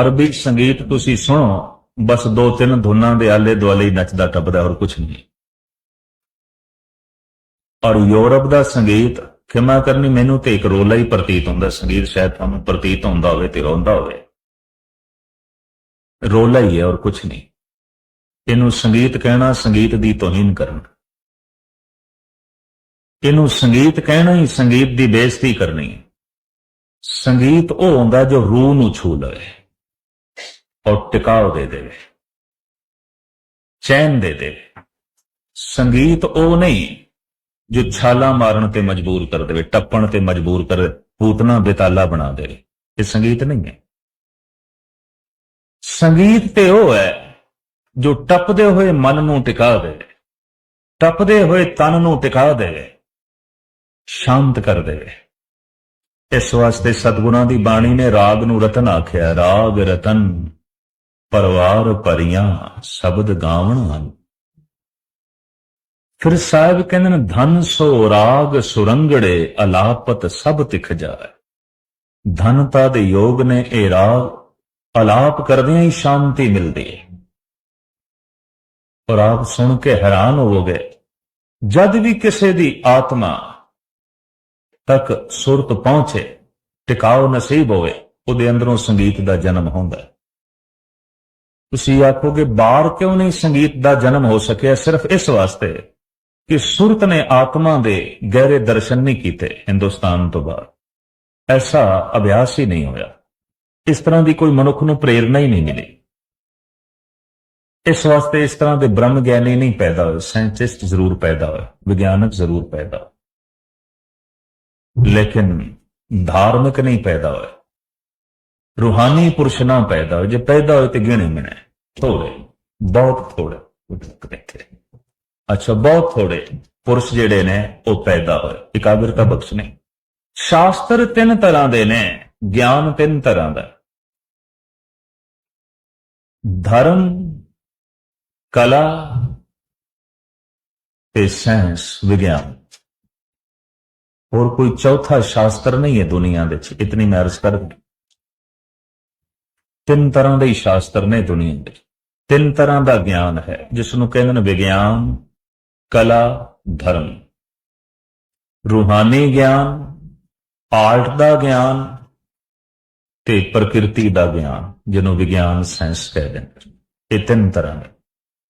ਅਰਬੀ ਸੰਗੀਤ ਤੁਸੀਂ ਸੁਣੋ, ਬਸ ਦੋ ਤਿੰਨ ਧੁਨਾਂ ਦੇ ਆਲੇ ਦੁਆਲੇ ਨੱਚਦਾ ਟੱਪਦਾ ਹੋਰ ਕੁਝ ਨਹੀਂ। ਔਰ ਯੂਰਪ ਦਾ ਸੰਗੀਤ, ਖਿਮਾ ਕਰਨੀ ਮੈਨੂੰ ਤੇ ਇੱਕ ਰੋਲਾ ਹੀ ਪ੍ਰਤੀਤ ਹੁੰਦਾ, ਸੰਗੀਤ ਸ਼ਾਇਦ ਤੁਹਾਨੂੰ ਪ੍ਰਤੀਤ ਹੁੰਦਾ ਹੋਵੇ ਤੇ ਹੁੰਦਾ ਹੋਵੇ। ਰੋਲਾ ਹੀ ਹੈ ਔਰ ਕੁਝ ਨਹੀਂ। ਇਹਨੂੰ ਸੰਗੀਤ ਕਹਿਣਾ, ਸੰਗੀਤ ਦੀ ਤੋਹੀਨ ਕਰਨਾ। ਇਹਨੂੰ ਸੰਗੀਤ ਕਹਿਣਾ ਹੀ ਸੰਗੀਤ ਦੀ ਬੇਇੱਜ਼ਤੀ ਕਰਨੀ। ਸੰਗੀਤ ਉਹ ਹੁੰਦਾ ਜੋ ਰੂਹ ਨੂੰ ਛੂ ਲਵੇ। ਔਰ ਟਿਕਾਉ ਦੇ ਦੇਵੇ, ਚੈਨ ਦੇ ਦੇਵੇ। ਸੰਗੀਤ ਉਹ ਨਹੀਂ ਜੋ ਛਾਲਾ ਮਾਰਨ ਤੇ ਮਜਬੂਰ ਕਰ ਦੇਵੇ, ਟੱਪਣ ਤੇ ਮਜਬੂਰ ਕਰ ਪੂਤਨਾ ਬੇਤਾਲਾ ਬਣਾ ਦੇਵੇ। ਇਹ ਸੰਗੀਤ ਨਹੀਂ ਹੈ। ਸੰਗੀਤ ਤੇ ਉਹ ਹੈ ਜੋ ਟੱਪਦੇ ਹੋਏ ਮਨ ਨੂੰ ਟਿਕਾ ਦੇਵੇ, ਟੱਪਦੇ ਹੋਏ ਤਨ ਨੂੰ ਟਿਕਾ ਦੇਵੇ, ਸ਼ਾਂਤ ਕਰ ਦੇਵੇ। ਇਸ ਵਾਸਤੇ ਸਤਿਗੁਰਾਂ ਦੀ ਬਾਣੀ ਨੇ ਰਾਗ ਨੂੰ ਰਤਨ ਆਖਿਆ, ਰਾਗ ਰਤਨ। ਪਰਵਾਰ ਭਰੀਆਂ ਸ਼ਬਦ ਗਾਵਣ ਹਨ। ਫਿਰ ਸਾਹਿਬ ਕਹਿੰਦੇ ਨੇ, ਧਨ ਸੋ ਰਾਗ ਸੁਰੰਗੜੇ ਅਲਾਪਤ ਸਭ ਤਿਖ ਜਾਏ। ਧਨਤਾ ਦੇ ਯੋਗ ਨੇ ਇਹ ਰਾਗ, ਅਲਾਪ ਕਰਦਿਆਂ ਹੀ ਸ਼ਾਂਤੀ ਮਿਲਦੀ ਹੈ ਔਰ ਆਪ ਸੁਣ ਕੇ ਹੈਰਾਨ ਹੋਵੋਗੇ, ਜਦ ਵੀ ਕਿਸੇ ਦੀ ਆਤਮਾ ਤੱਕ ਸੁਰਤ ਪਹੁੰਚੇ ਟਿਕਾਉ ਨਸੀਬ ਹੋਵੇ, ਉਹਦੇ ਅੰਦਰੋਂ ਸੰਗੀਤ ਦਾ ਜਨਮ ਹੁੰਦਾ ਹੈ ਤੁਸੀਂ ਆਖੋਗੇ, ਬਾਹਰ ਕਿਉਂ ਨਹੀਂ ਸੰਗੀਤ ਦਾ ਜਨਮ ਹੋ ਸਕਿਆ? ਸਿਰਫ ਇਸ ਵਾਸਤੇ ਕਿ ਸੁਰਤ ਨੇ ਆਤਮਾ ਦੇ ਗਹਿਰੇ ਦਰਸ਼ਨ ਨਹੀਂ ਕੀਤੇ ਹਿੰਦੁਸਤਾਨ ਤੋਂ ਬਾਹਰ। ਐਸਾ ਅਭਿਆਸ ਹੀ ਨਹੀਂ ਹੋਇਆ। ਇਸ ਤਰ੍ਹਾਂ ਦੀ ਕੋਈ ਮਨੁੱਖ ਨੂੰ ਪ੍ਰੇਰਣਾ ਹੀ ਨਹੀਂ ਮਿਲੀ। ਇਸ ਵਾਸਤੇ ਇਸ ਤਰ੍ਹਾਂ ਦੇ ਬ੍ਰਹਮ ਗਿਆਨੀ ਨਹੀਂ ਪੈਦਾ ਹੋਏ। ਸਾਇੰਟਿਸਟ ਜ਼ਰੂਰ ਪੈਦਾ ਹੋਏ। ਵਿਗਿਆਨਕ ਜ਼ਰੂਰ ਪੈਦਾ ਲੇਕਿਨ ਧਾਰਮਿਕ ਨਹੀਂ ਪੈਦਾ ਹੋਏ। ਰੂਹਾਨੀ ਪੁਰਸ਼ ਨਾ ਪੈਦਾ ਹੋਏ, ਜੇ ਪੈਦਾ ਹੋਏ ਤੇ ਗਿਣੇ ਮਿਣੇ ਥੋੜੇ, ਬਹੁਤ ਥੋੜੇ, ਅੱਛਾ, ਬਹੁਤ ਥੋੜੇ ਪੁਰਸ਼ ਜਿਹੜੇ ਨੇ, ਉਹ ਪੈਦਾ ਹੋਏ। ਇਕਾਗਰਤਾ ਬਖਸ਼ਣੇ ਸ਼ਾਸਤਰ ਤਿੰਨ ਤਰ੍ਹਾਂ ਦੇ ਨੇ, ਗਿਆਨ ਤਿੰਨ ਤਰ੍ਹਾਂ ਦਾ। ਧਰਮ, ਕਲਾ ਤੇ ਸਾਇੰਸ, ਵਿਗਿਆਨ। ਹੋਰ ਕੋਈ ਚੌਥਾ ਸ਼ਾਸਤਰ ਨਹੀਂ ਹੈ ਦੁਨੀਆ ਦੇ ਵਿੱਚ, ਇਤਨੀ ਮੈਂ ਅਰਜ਼ ਕਰ ਤਿੰਨ ਤਰ੍ਹਾਂ ਦੇ ਹੀ ਸ਼ਾਸਤਰ ਨੇ ਦੁਨੀਆ ਦੇ ਤਿੰਨ ਤਰ੍ਹਾਂ ਦਾ ਗਿਆਨ ਹੈ ਜਿਸ ਨੂੰ ਕਹਿੰਦੇ ਨੇ ਵਿਗਿਆਨ, ਕਲਾ, ਧਰਮ। ਰੂਹਾਨੀ ਗਿਆਨ, ਆਰਟ ਦਾ ਗਿਆਨ ਤੇ ਪ੍ਰਕਿਰਤੀ ਦਾ ਗਿਆਨ, ਜਿਹਨੂੰ ਵਿਗਿਆਨ ਸਾਇੰਸ ਕਹਿੰਦੇ ਨੇ। ਇਹ ਤਿੰਨ ਤਰ੍ਹਾਂ ਦੇ।